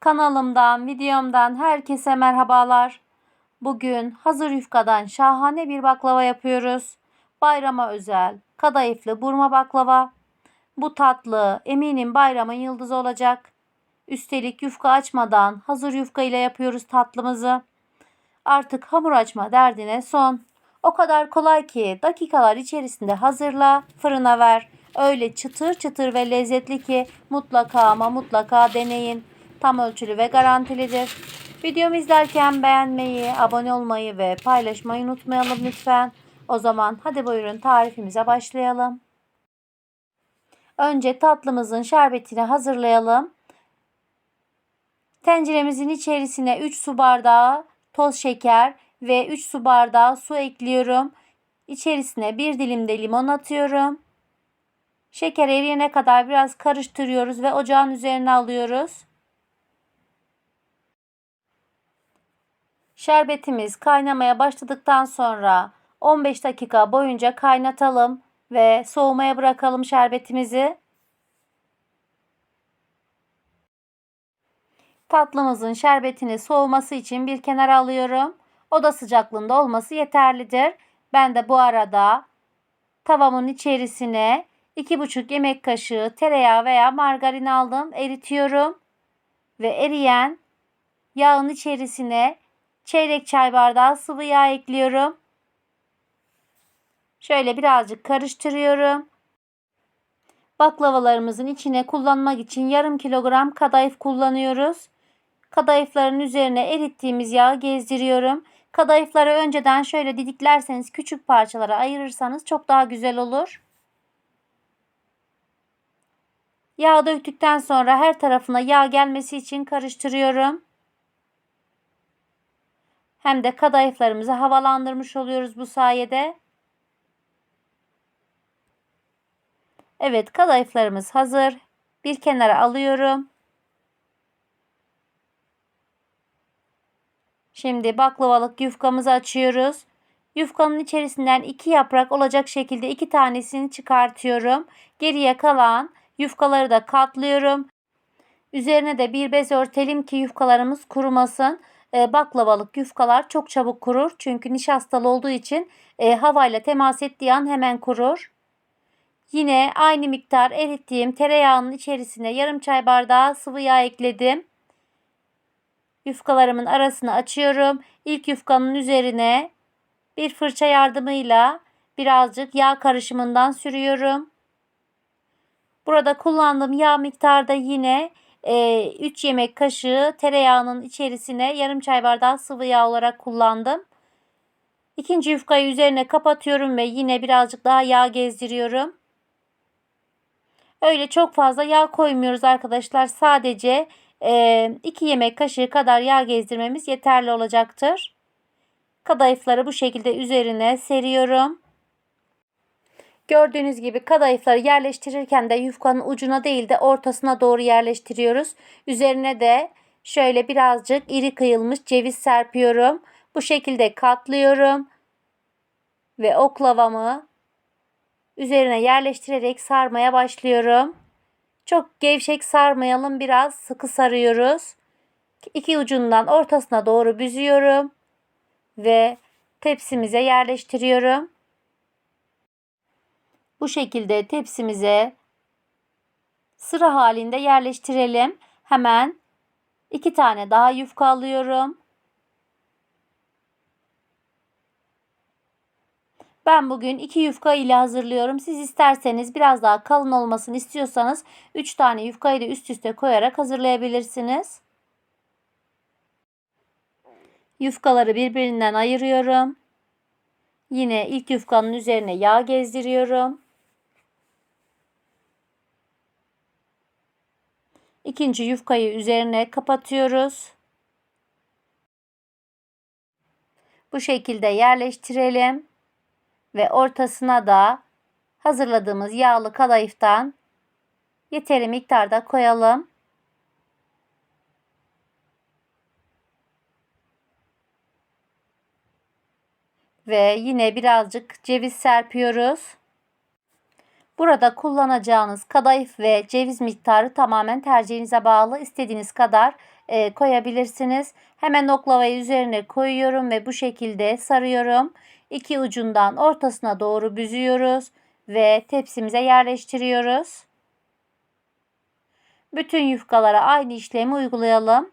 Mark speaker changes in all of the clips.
Speaker 1: Kanalımdan, videomdan herkese merhabalar. Bugün hazır yufkadan şahane bir baklava yapıyoruz. Bayrama özel, kadayıflı burma baklava. Bu tatlı eminim bayramın yıldızı olacak. Üstelik yufka açmadan hazır yufka ile yapıyoruz tatlımızı. Artık hamur açma derdine son. O kadar kolay ki dakikalar içerisinde hazırla, fırına ver. Öyle çıtır çıtır ve lezzetli ki mutlaka ama mutlaka deneyin. Tam ölçülü ve garantilidir. Videomu izlerken beğenmeyi, abone olmayı ve paylaşmayı unutmayalım lütfen. O zaman hadi buyurun tarifimize başlayalım. Önce tatlımızın şerbetini hazırlayalım. Tenceremizin içerisine 3 su bardağı toz şeker ve 3 su bardağı su ekliyorum. İçerisine bir dilim de limon atıyorum. Şeker eriyene kadar biraz karıştırıyoruz ve ocağın üzerine alıyoruz. Şerbetimiz kaynamaya başladıktan sonra 15 dakika boyunca kaynatalım ve soğumaya bırakalım şerbetimizi. Tatlımızın şerbetini soğuması için bir kenara alıyorum. Oda sıcaklığında olması yeterlidir. Ben de bu arada tavamın içerisine 2,5 yemek kaşığı tereyağı veya margarin aldım. Eritiyorum. Ve eriyen yağın içerisine çeyrek çay bardağı sıvı yağ ekliyorum. Şöyle birazcık karıştırıyorum. Baklavalarımızın içine kullanmak için yarım kilogram kadayıf kullanıyoruz. Kadayıfların üzerine erittiğimiz yağı gezdiriyorum. Kadayıfları önceden şöyle didiklerseniz küçük parçalara ayırırsanız çok daha güzel olur. Yağ döktükten sonra her tarafına yağ gelmesi için karıştırıyorum. Hem de kadayıflarımızı havalandırmış oluyoruz bu sayede. Evet kadayıflarımız hazır. Bir kenara alıyorum. Şimdi baklavalık yufkamızı açıyoruz. Yufkanın içerisinden iki yaprak olacak şekilde iki tanesini çıkartıyorum. Geriye kalan yufkaları da katlıyorum. Üzerine de bir bez örtelim ki yufkalarımız kurumasın. E, baklavalık yufkalar çok çabuk kurur. Çünkü nişastalı olduğu için e, havayla temas ettiği an hemen kurur. Yine aynı miktar erittiğim tereyağının içerisine yarım çay bardağı sıvı yağ ekledim. Yufkalarımın arasını açıyorum. İlk yufkanın üzerine bir fırça yardımıyla birazcık yağ karışımından sürüyorum. Burada kullandığım yağ miktarda yine 3 e, yemek kaşığı tereyağının içerisine yarım çay bardağı sıvı yağ olarak kullandım. İkinci yufkayı üzerine kapatıyorum ve yine birazcık daha yağ gezdiriyorum. Öyle çok fazla yağ koymuyoruz arkadaşlar. Sadece 2 yemek kaşığı kadar yağ gezdirmemiz yeterli olacaktır. Kadayıfları bu şekilde üzerine seriyorum. Gördüğünüz gibi kadayıfları yerleştirirken de yufkanın ucuna değil de ortasına doğru yerleştiriyoruz. Üzerine de şöyle birazcık iri kıyılmış ceviz serpiyorum. Bu şekilde katlıyorum. Ve oklavamı üzerine yerleştirerek sarmaya başlıyorum. Çok gevşek sarmayalım. Biraz sıkı sarıyoruz. İki ucundan ortasına doğru büzüyorum. Ve tepsimize yerleştiriyorum. Bu şekilde tepsimize sıra halinde yerleştirelim. Hemen iki tane daha yufka alıyorum. Ben bugün iki yufka ile hazırlıyorum. Siz isterseniz biraz daha kalın olmasını istiyorsanız 3 tane yufkayı da üst üste koyarak hazırlayabilirsiniz. Yufkaları birbirinden ayırıyorum. Yine ilk yufkanın üzerine yağ gezdiriyorum. İkinci yufkayı üzerine kapatıyoruz. Bu şekilde yerleştirelim ve ortasına da hazırladığımız yağlı kadayıftan yeteri miktarda koyalım. Ve yine birazcık ceviz serpiyoruz. Burada kullanacağınız kadayıf ve ceviz miktarı tamamen tercihinize bağlı. İstediğiniz kadar e, koyabilirsiniz. Hemen oklavayı üzerine koyuyorum ve bu şekilde sarıyorum. İki ucundan ortasına doğru büzüyoruz ve tepsimize yerleştiriyoruz. Bütün yufkalara aynı işlemi uygulayalım.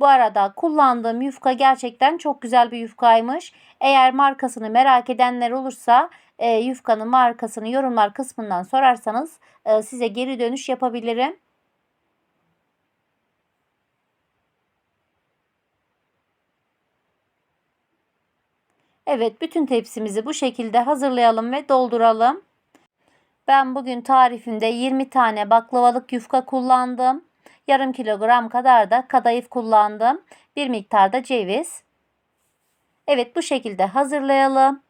Speaker 1: Bu arada kullandığım yufka gerçekten çok güzel bir yufkaymış. Eğer markasını merak edenler olursa e, yufkanın markasını yorumlar kısmından sorarsanız e, size geri dönüş yapabilirim. Evet bütün tepsimizi bu şekilde hazırlayalım ve dolduralım. Ben bugün tarifimde 20 tane baklavalık yufka kullandım. Yarım kilogram kadar da kadayıf kullandım. Bir miktar da ceviz. Evet bu şekilde hazırlayalım.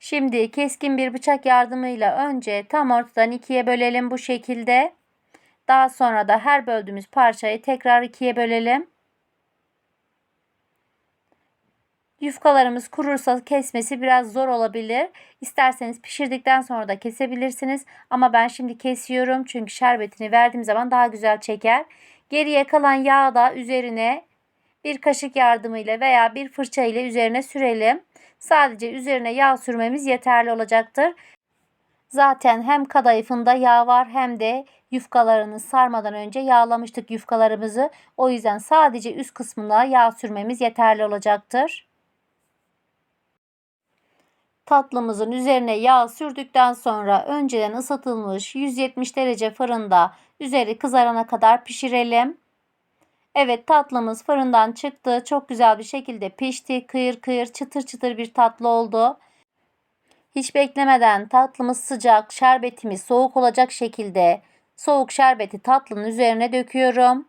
Speaker 1: Şimdi keskin bir bıçak yardımıyla önce tam ortadan ikiye bölelim bu şekilde. Daha sonra da her böldüğümüz parçayı tekrar ikiye bölelim. Yufkalarımız kurursa kesmesi biraz zor olabilir. İsterseniz pişirdikten sonra da kesebilirsiniz. Ama ben şimdi kesiyorum çünkü şerbetini verdiğim zaman daha güzel çeker. Geriye kalan yağı da üzerine bir kaşık yardımıyla veya bir fırça ile üzerine sürelim. Sadece üzerine yağ sürmemiz yeterli olacaktır. Zaten hem kadayıfında yağ var hem de yufkalarını sarmadan önce yağlamıştık yufkalarımızı. O yüzden sadece üst kısmına yağ sürmemiz yeterli olacaktır. Tatlımızın üzerine yağ sürdükten sonra önceden ısıtılmış 170 derece fırında üzeri kızarana kadar pişirelim. Evet tatlımız fırından çıktı. Çok güzel bir şekilde pişti. Kıyır kıyır çıtır çıtır bir tatlı oldu. Hiç beklemeden tatlımız sıcak, şerbetimiz soğuk olacak şekilde soğuk şerbeti tatlının üzerine döküyorum.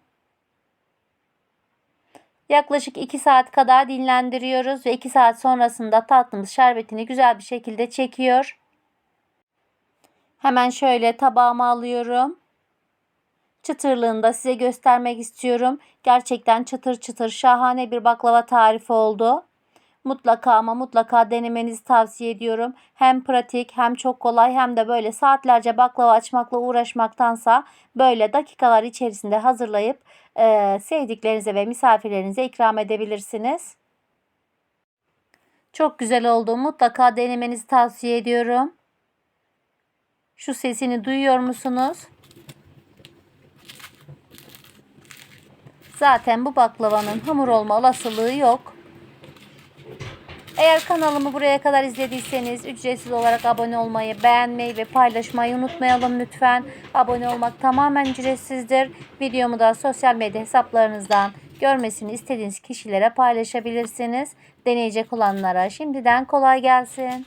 Speaker 1: Yaklaşık 2 saat kadar dinlendiriyoruz ve 2 saat sonrasında tatlımız şerbetini güzel bir şekilde çekiyor. Hemen şöyle tabağıma alıyorum. Çıtırlığını da size göstermek istiyorum. Gerçekten çıtır çıtır şahane bir baklava tarifi oldu. Mutlaka ama mutlaka denemenizi tavsiye ediyorum. Hem pratik hem çok kolay hem de böyle saatlerce baklava açmakla uğraşmaktansa böyle dakikalar içerisinde hazırlayıp e, sevdiklerinize ve misafirlerinize ikram edebilirsiniz. Çok güzel oldu. Mutlaka denemenizi tavsiye ediyorum. Şu sesini duyuyor musunuz? Zaten bu baklavanın hamur olma olasılığı yok. Eğer kanalımı buraya kadar izlediyseniz ücretsiz olarak abone olmayı, beğenmeyi ve paylaşmayı unutmayalım lütfen. Abone olmak tamamen ücretsizdir. Videomu da sosyal medya hesaplarınızdan görmesini istediğiniz kişilere paylaşabilirsiniz. Deneyecek olanlara şimdiden kolay gelsin.